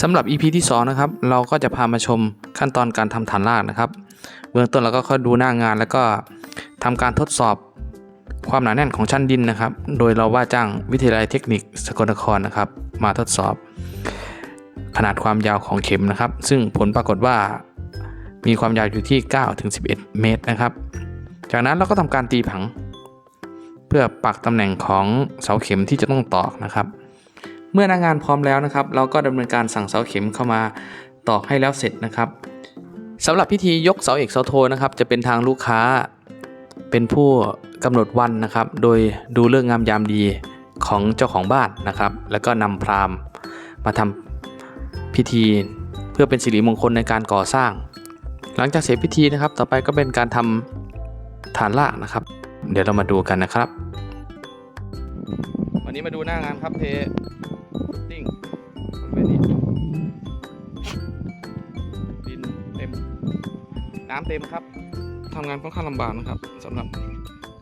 สำหรับ EP ที่2นะครับเราก็จะพามาชมขั้นตอนการทำฐานรากนะครับ เบื้องต้นเราก็ค่อยดูหน้างาน แล้วก็ทำการทดสอบความหนาแน่นของชั้นดินนะครับ โดยเราว่าจ้างวิทยาลัยเทคนิคสกลนครนะครับ มาทดสอบ ขนาดความยาวของเข็มนะครับ ซึ่งผลปรากฏว่ามีความยาวอยู่ที่ 9-11 เมตรนะครับ จากนั้นเราก็ทำการตีผัง เพื่อปักตำแหน่งของเสาเข็มที่จะต้องตอกนะครับ เมื่อหน้างานพร้อมแล้วนะครับ เราก็ดำเนินการสั่งเสาเข็มเข้ามาตอกให้แล้วเสร็จนะครับสำหรับพิธียกเสาเอกเสาโทนะครับ จะเป็นทางลูกค้าเป็นผู้กำหนดวันนะครับ โดยดูเรื่องงามยามดีของเจ้าของบ้านนะครับ แล้วก็นำพราหมณ์มาทำพิธีเพื่อเป็นสิริมงคลในการก่อสร้าง หลังจากเสร็จพิธีนะครับ ต่อไปก็เป็นการทำฐานรากนะครับ เดี๋ยวเรามาดูกันนะครับ วันนี้มาดูหน้างานครับเท ติ้งบริเวณนี้ดินเต็ม น้ำเต็มครับทำงานค่อนข้างลำบากนะครับสำหรับ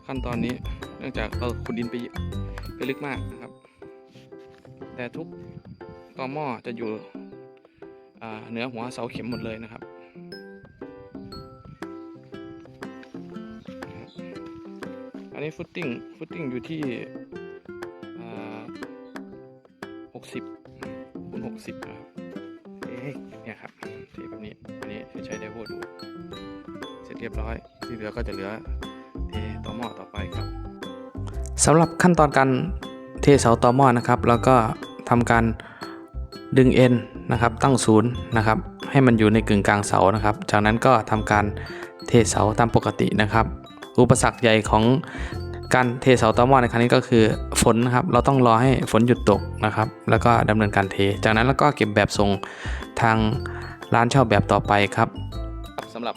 ขั้นตอนนี้ เนื่องจากเราขุดดินไปไปลึกมากนะครับ แต่ทุกตอหม้อจะอยู่เหนือหัวเสาเข็มหมดเลยนะครับอันนี้ฟุตติ้งฟุตติ้งอยู่ที่ กสิบคูณหกสิบนะครับเอ๊ะเนี่ยครับเทแบบนี้อันนี้ใช้ได้โวดูเสร็จเรียบร้อยที่เหลือก็จะเหลือเทต่อหม้อต่อไปครับสำหรับขั้นตอนการเทเสาต่อหม้อนะครับ แล้วก็ทำการดึงเอ็นนะครับตั้งศูนย์นะครับให้มันอยู่ในกึ่งกลางเสานะครับ จากนั้นก็ทำการเทเสาตามปกตินะครับ อุปสรรคใหญ่ของ การเทเสาต่อหม้อในครั้งนี้ก็คือฝนนะครับเราต้องรอให้ฝนหยุดตกนะครับ แล้วก็ดำเนินการเท จากนั้นแล้วก็เก็บแบบส่งทางร้านเช่าแบบต่อไปครับสำหรับ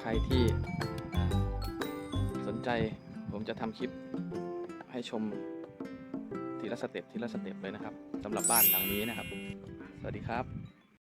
ใครที่สนใจผมจะทำคลิปให้ชมทีละสเต็ปทีละสเต็ปเลยนะครับสำหรับบ้านหลังนี้นะครับ สวัสดีครับ